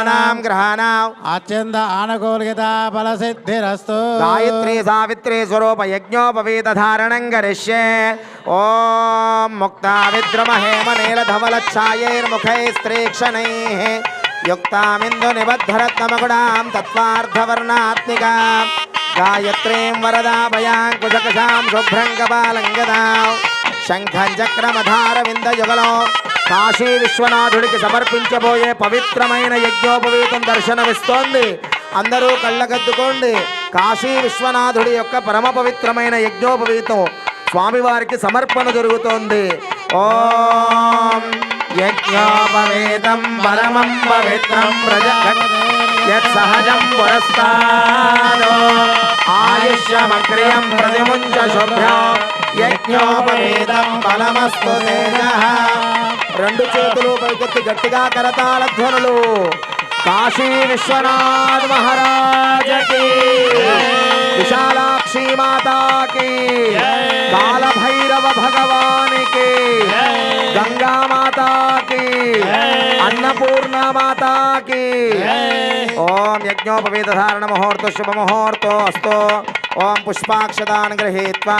నవానాం గ్రహాణాం అత్యంత ఆనుకూలిత ఫలసిద్ధిరస్తు. గాయత్రీ సావిత్రీ స్వరూప యజ్ఞోపవీత ధారణం గరిష్యే. ఓం ముక్తా విద్రమహేమ నీలధవలఛాయైర్ముఖైస్త్రీక్షణైః యుక్తామిందు నిబద్ధరత్నమగుడాం తత్వార్థవర్ణాత్మికా. గాయత్రీం వరదాభయాం కుశకశాం శుభ్రం కపాలం గదాం శంఖం చక్రమధార విందయుగలో కాశీ విశ్వనాథుడికి సమర్పించబోయే పవిత్రమైన యజ్ఞోపవీతం దర్శనమిస్తోంది. అందరూ కళ్ళగద్దుకోండి కాశీ విశ్వనాథుడి యొక్క పరమ పవిత్రమైన యజ్ఞోపవీతం స్వామివారికి సమర్పణ జరుగుతోంది. ఓం యజ్ఞోపవేదం పరమం పవిత్రం ప్రజ యత్సహజం పురస్తాదో ఆయుష్యమగ్రియం ప్రతిముంచ శుభ్రం. యజ్ఞోపవేతం బలమస్తు తేజః. రెండు చేతులు పైకెత్తి గట్టిగా కరతాళ ధ్వనులు కాశీ విశ్వనాథ్ మహారాజకి విశాలాక్షి మాతాకి కాలభైరవ భగవానికి గంగా మాతాకి అన్నపూర్ణ మాతాకి ఓం యజ్ఞోపవీత ధారణ ముహూర్త శుభ ముహూర్తో అస్తో ఓం పుష్పాక్షదాన్ గృహీత్వా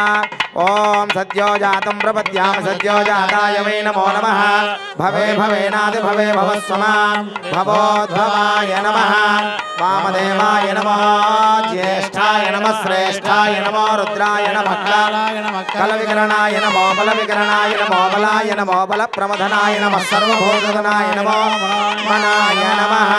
ఓం సద్యో జాతం ప్రపద్యామ సద్యో జాతాయ వై నమో నమ. భవే భవేనాది భవే భవస్వమా. భవోద్భవాయ నమ. వామదేవాయ నమో. జ్యేష్ఠాయ నమ. శ్రేష్ఠాయ నమో రుద్రాయ నమ. కల వికరణాయ నమో బల వికరణాయ నమో బలాయ నమో బల ప్రమధనాయ నమ. సర్వభూతనాయ నమో మనాయ నమ.